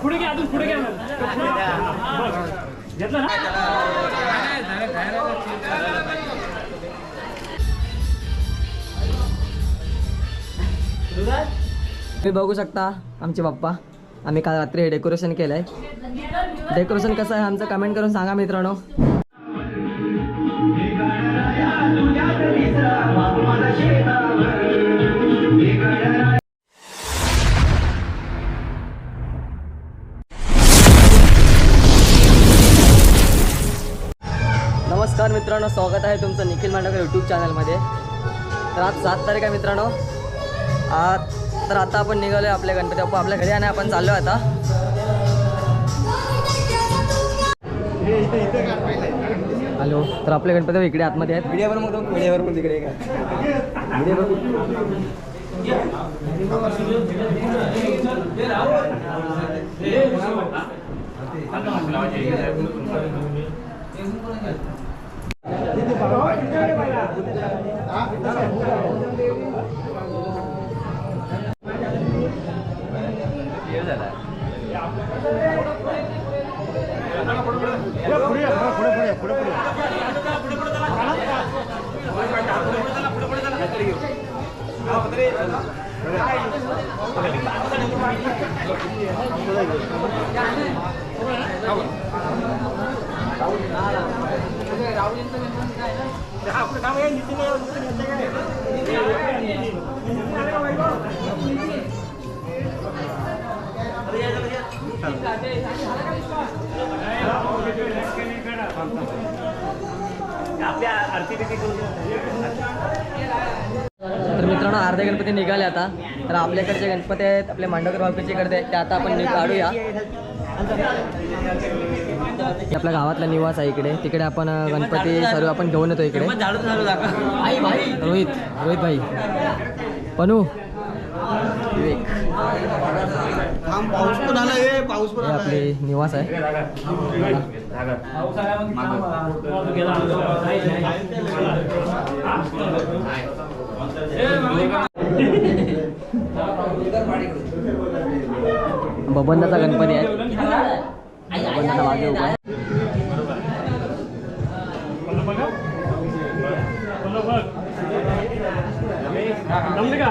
पुढे घ्या अजून पुढे घ्या घेतलं ना तुम्ही बघू शकता आमचे पप्पा. आम्ही काल रात्री हे डेकोरेशन केलं आहे डेकोरेशन कसं आहे आमचं कमेंट करून सांगा मित्रांनो. नमस्कार मित्रांनो स्वागत आहे तुमचं निखिल मांडकर यूट्यूब चॅनलमध्ये तर आज सात तारीख आहे मित्रांनो. आज तर आता आपण निघालो आहे आपल्या गणपती बाप्पा आपल्या घरी आणि आपण चाललो आहे आता. हॅलो तर आपले गणपती इकडे आतमध्ये आहेत. मीडियावर मग मीडियावर पण तिकडे तर मित्रांनो अर्धे गणपती निघाले आता. तर आपल्याकडचे गणपती आहेत आपले मांडवकर बापीचे इकडे आहेत, ते आता आपण नि- काढूया. आपल्या गावातला निवास आहे इकडे. तिकडे आपण गणपती सर्व आपण घेऊन येतो इकडे. रोहित रोहित भाई. पनू. विवेक. पाऊस पण आला हे पाऊस पण हे आपले निवास आहे बबंदाचा गणपती आहे बबंदाचा मागे उभा आहे. पल्लव बघा. पल्लव बघ. जमले का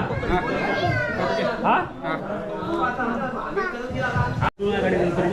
हा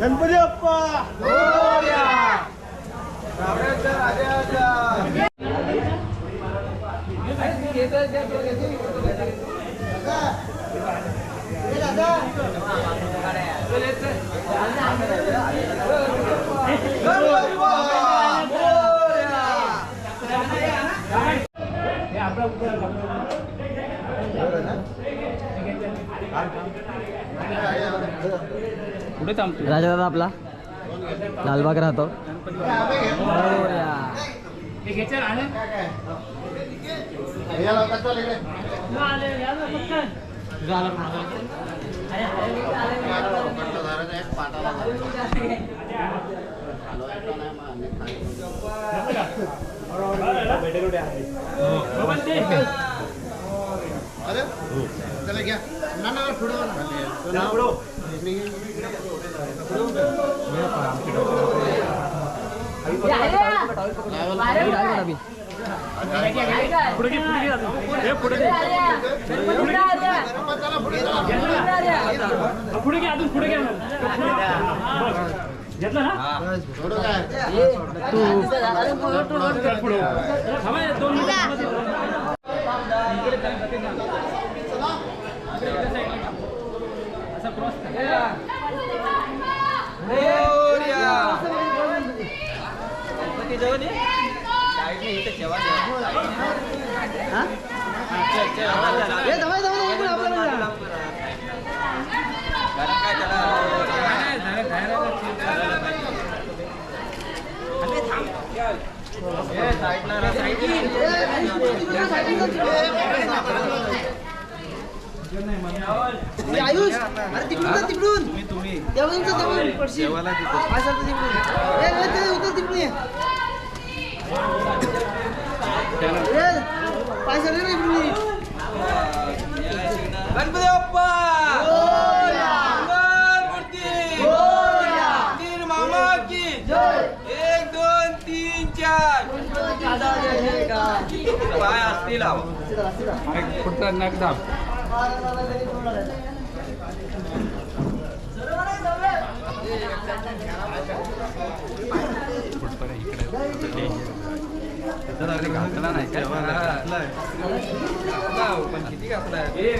गणपती बाप्पा आवडला? ए, गणपती बाप्पा. गणपती बाप्पा कुठे थांबतो राजा दादा आपला. लालबाग राहतो. मोरया. हे अरे चला घ्या ना ना पुढे पुढे अजून. पुढे पुढे घेतलं ना? दोन जेव्हा आयुष अरे तिकडून जा तिकडून. तुम्ही तुम्ही. देवांचं देवाला पडशील काय सांगतो तिकडून ए, ए, ते उतर तिकडून ये. ए, पाय सरक रे इकडून ये. गणपती बाप्पा! मोरया. तीन मामा की! एक दोन तीन चार. पाय असतील आहो. घातला नाही या. ए,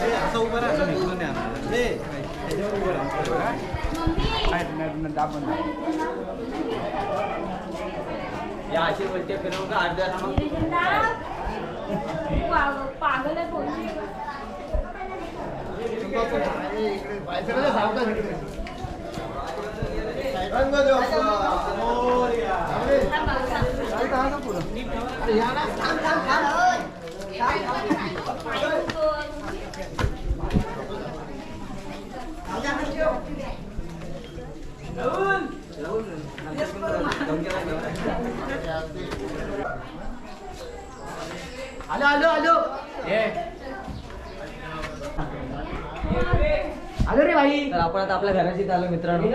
ह्याच्यावर उभं राहा. या फिरवून आठ दिवस मग पागल आहे कोणी ए, इकडे पाय सरक, सावकाश इकडे. गणपती बाप्पा, मोरया. अरे, काय कहा ना पुढं? अरे, या ना. थांब, थांब, थांब. आलो आलो आलो. आलो रे भाई तर आपण आता आपल्या घराची आलो मित्रांनो.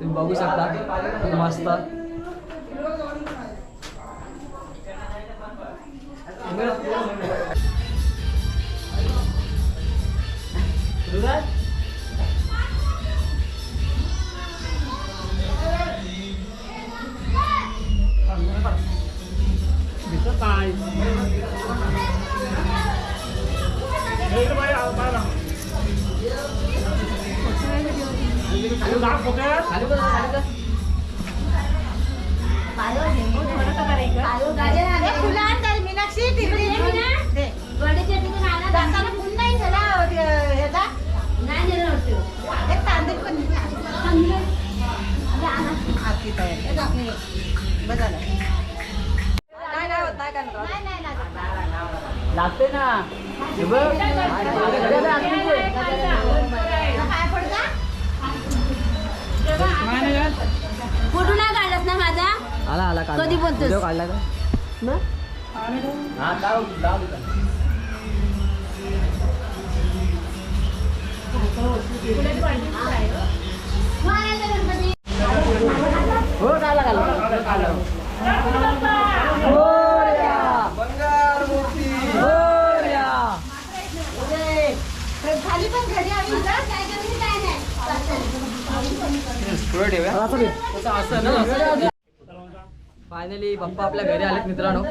तुम्ही बघू शकता. मस्त. लागते ना हे कुठून नाही काढलास ना माझा आला आला काढला. कधी बोलतो काढला का हो बंगार मूर्ती खाली पण घरी आम्ही काय फायनली पप्पा आपल्या घरी आलेत मित्रांनो.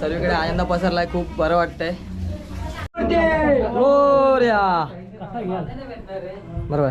सर्वीकडे आनंद पसरलाय खूप बरं वाटतंय. बरोबर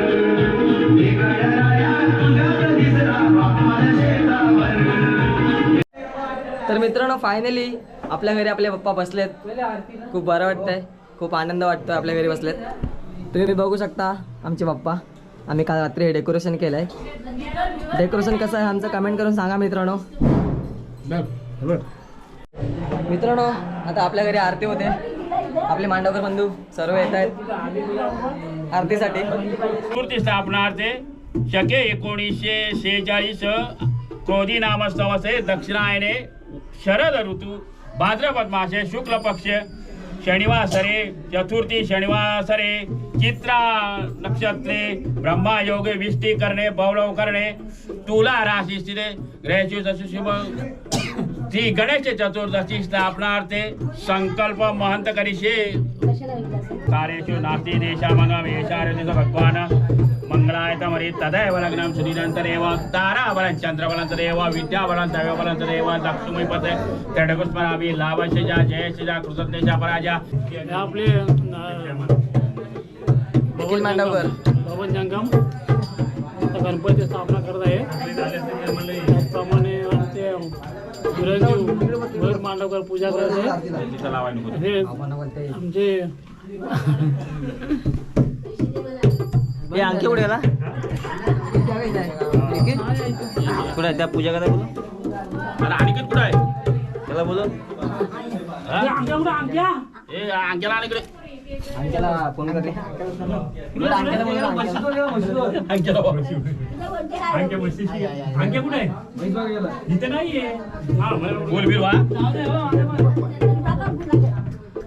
तर मित्रांनो फायनली आपल्या घरी आपले पप्पा बसलेत. खूप बरं वाटतंय. खूप आनंद वाटतोय आपल्या घरी बसलेत. तुम्ही बघू शकता आमचे पप्पा. आम्ही काल रात्री हे डेकोरेशन केलं आहे डेकोरेशन कसं आहे आमचं कमेंट करून सांगा मित्रांनो. मित्रांनो आता आपल्या घरी आरती होते. आपले मांडवकर बंधू सर्व येत आहेत. आरतीसाठी. मूर्ती स्थापनार्थे शके एकोणीसशे शेहेचाळीस क्रोधी नाम संवत्सरे दक्षिणायने शरद ऋतू भाद्रपद मासे शुक्ल पक्ष शनिवासरे चतुर्थी शनिवासरे चित्रा नक्षत्रे ब्रह्मा योगे विष्टी करणे बवळव करणे तुला राशी स्थिते ग्रहेषु शुभ श्री गणेश चतुर्दशी स्थापनार्थे संकल्प महंत करिषे कार्येषु नास्ति देशामंगम येषारति स भगवान्. मङ्गलायतमरि तदैव लग्नं सुदिनन्तरेव ताराबलं चन्द्रबलं विद्याबलं दैवबलं तदेव लक्ष्मीपते त्र्यडकुस्मरामि लाभशजा जयशजा कृतज्ञशा पराजा आपले भवन जंगम. गणपती स्थापना करत आहे. त्याचप्रमाणे आमचे गुरुजी भर मांडवकर पूजा करत आहे हे आमचे हे अंकी कुठे गेला? कुठे आहे? त्या पूजा करा बोलू अनिकेत कुठं आहे? त्याला बोलू आमच्या कुठं? आमच्या ए आणि फोन करते. आमच्या आमच्या कुठे इथे नाहीये. हा. बोल वा. जाऊ हो.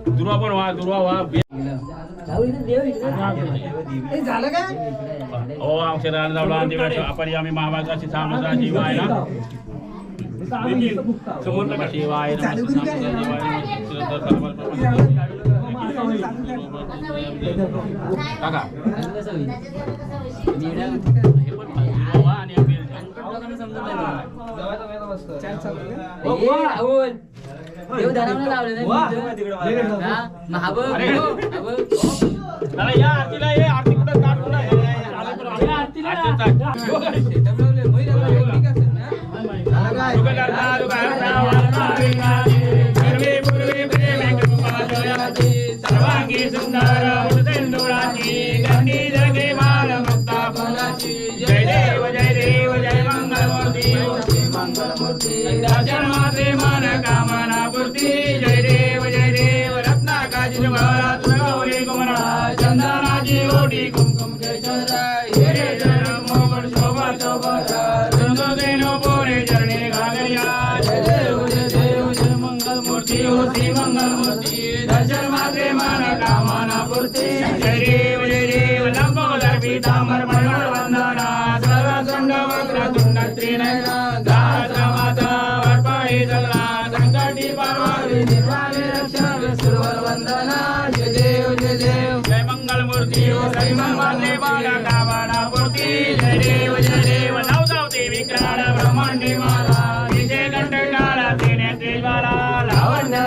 दुर्वा पण वा दुर्वा वा. ओ अक्षरान जावला दिवस आपण आम्ही महाभागाची सामसा जीव आहे ना समोर शिवाय देव धनावलं लावलं ना महाबळ. चला या आरतीला ये आरती कुठं ताट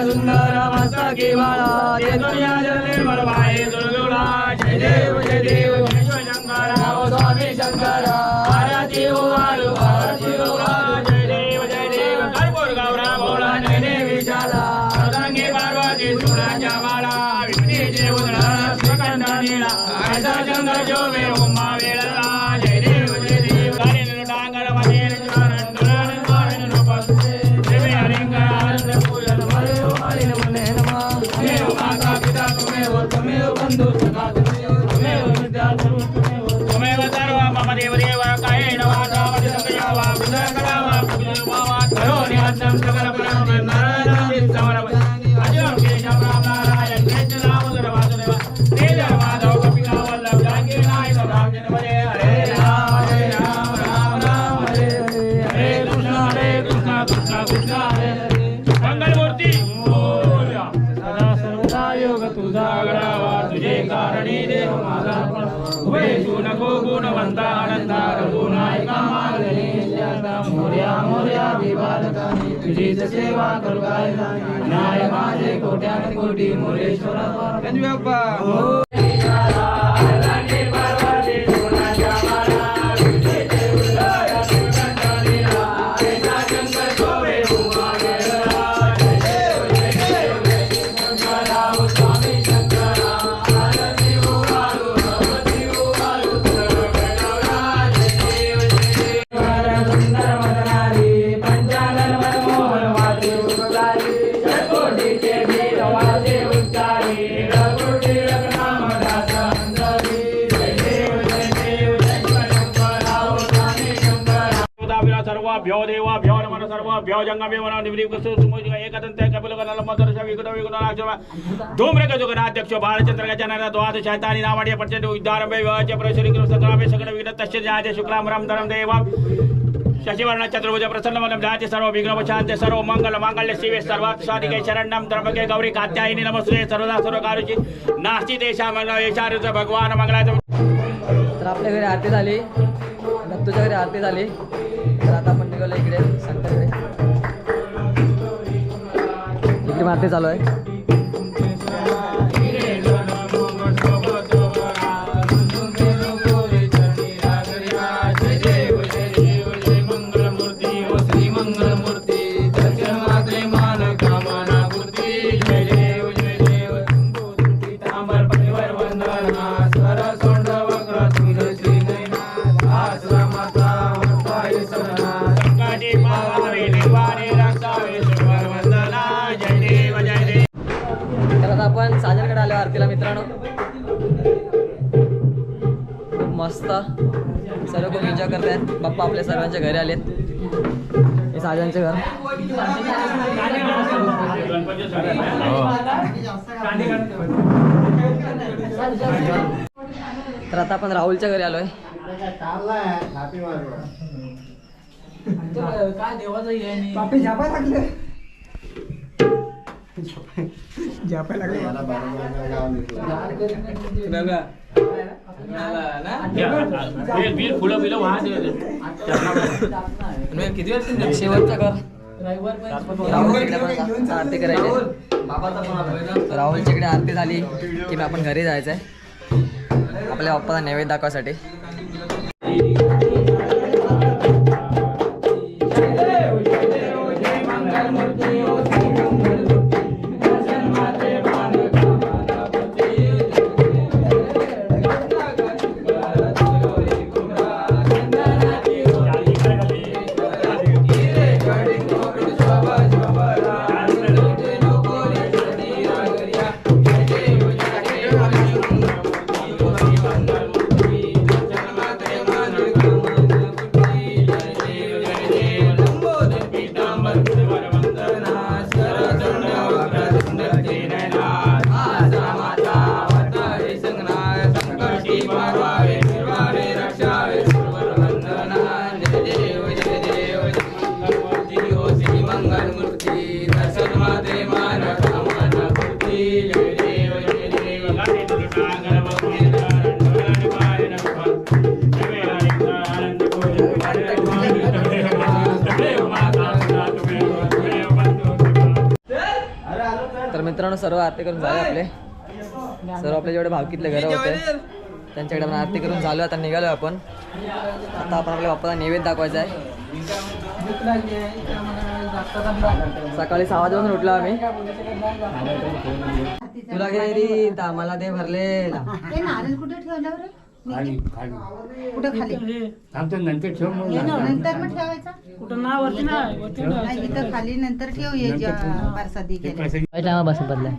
सुंदर मस्तकी बाळा ते दुनिया जले मरवाए दुर्ग देव जय देव विश्व शंकरा ओ स्वामी शंकरा। आरती हो आलू आरती हो आलू जय देव जय देव कर्पूर गौरा भोला जय देव विशाला। अर्धांगी पार्वती सुराच्या माला। विष्णूचे उदरा स्वकंठ नीला। ऐसा चंद्र जोवे उमा कृष्ण कृष्ण कृष्ण हरे हरे मंगल मूर्ती मोरया सदा सर्वदा योग तुझा गडावा तुझे कारणी देव माझा उभे नको गुणवंता आनंदा रघुनायका मागणे. मोर्या मोर्या विवादकानी तुझीच सेवा करू काय न्याय माझे कोट्यान कोटी मोरेश्वरा सर्वाभ्यो कपिल गणाल मदर विकट विकट अक्षर धूम्र गजो गणाध्यक्ष बालचंद्र गजानन द्वाद शैतानी विवाच प्रश्री कृष्ण संग्रामे सगळ विघ्न तस्य जाय शुक्लाम राम ध्याते सर्व विघ्न शांती सर्व मंगल शिवे सर्वात साधिके शरणम त्र्यंबके गौरी कात्यायनी नमस्ते सर्वदा सर्व नास्ति देशा मंगल यशारुच भगवान मंगलाच तर आपल्या घरी आरती झाली. दत्तूच्या घरी आरती झाली. तर आता आपण निघालो इकडे. संताकडे मारते चालू आहे. संकटी आरतीला मित्रांनो. खूप मस्त. सर्व खूप एन्जॉय करत आहेत बाप्पा आपल्या सर्वांच्या घरी आलेत. हे साजरांचे घर. तर आता आपण राहुलच्या घरी आलोय. फुलं बिलं वाहत शेवटचं पण आरती करायची. राहुलच्या इकडे आरती झाली की मग आपण घरी जायचं आहे आपल्या बाप्पाचा नैवेद्य दाखवासाठी सर्व आरती करून झाले आपले. सर्व आपले जेवढे भावकीतले घरं होते त्यांच्याकडे आपण आरती करून झालो आता निघालो आपण. आता आपण आपल्या बाप्पाला नैवेद्य दाखवायचा आहे. सकाळी सहा वाजून उठलो आम्ही. तुला गेली मला ते भरले कुठे ठेवलं रे कुठं खाली? आमचं नंतर ठेव मग. ये ना, नंतर मग ठेवायचा? कुठं ना वरती नाही वरती ठेवायचं. नाही इथं खाली नंतर ठेव ये केल्या. टायमा बसून बदला.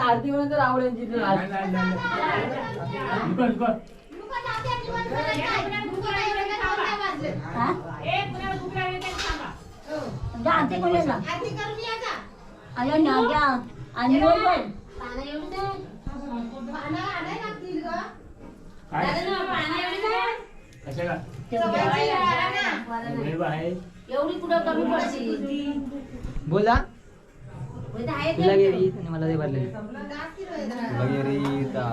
आरती म्हणून तर आवडेल आरती कोणाला अरे नाग्या आणि एवढी कुठं कमी पडची बोला. तुला गेली मला ते भरले.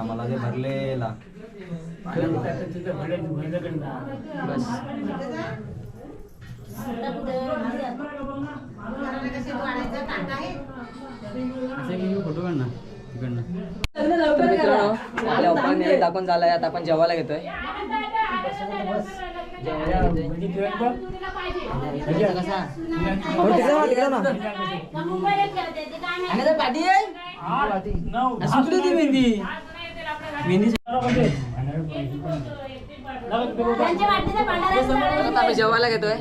मला ते भरलेला बस. फोटो काढ ना तिकडनं नैवेद्य दाखवून झालाय आता आपण जेवायला घेतोय? हो, मेहंदी मेहंदी आम्ही जेवायला घेतोय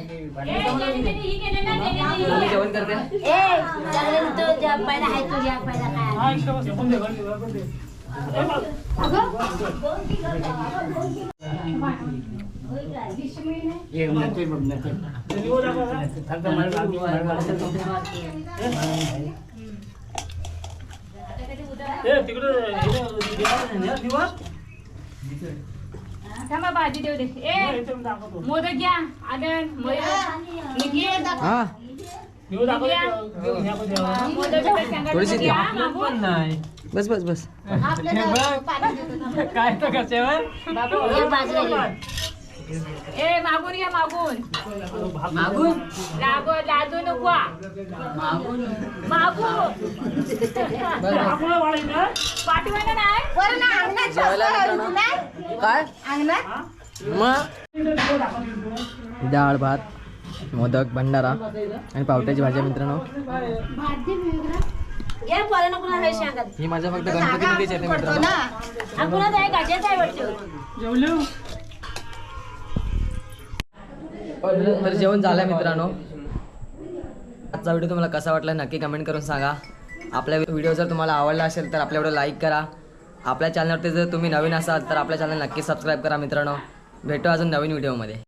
तुम्ही जेवण करते थांब, भाजी देऊ दे. ए मोदक घ्या आनंद मयूर निखिल हा थोडीशी द्या. मागून बस बस बस. काय तो कशावर ए मागून घ्या मागून. मागून? लागो लाजू नको. मागून? पाठवायला नाही? जेवायला मित्रांनो काय? मग? डाळ भात. मोदक भंडारा आणि पावट्याची भाजी आहे मित्रांनो. ही माझ्या फक्त गणपतीमध्येच येते मित्रांनो. तर जेवण झालंय मित्रांनो. आजचा व्हिडिओ तुम्हाला कसा वाटला नक्की कमेंट करून सांगा. आपला व्हिडिओ जर तुम्हाला आवडला असेल तर आपल्या व्हिडिओ लाईक करा. आपल्या चॅनलवरती जर तुम्ही नवीन असाल तर आपल्या चॅनल नक्की सबस्क्राईब करा मित्रांनो. भेटू अजून नवीन व्हिडिओमध्ये.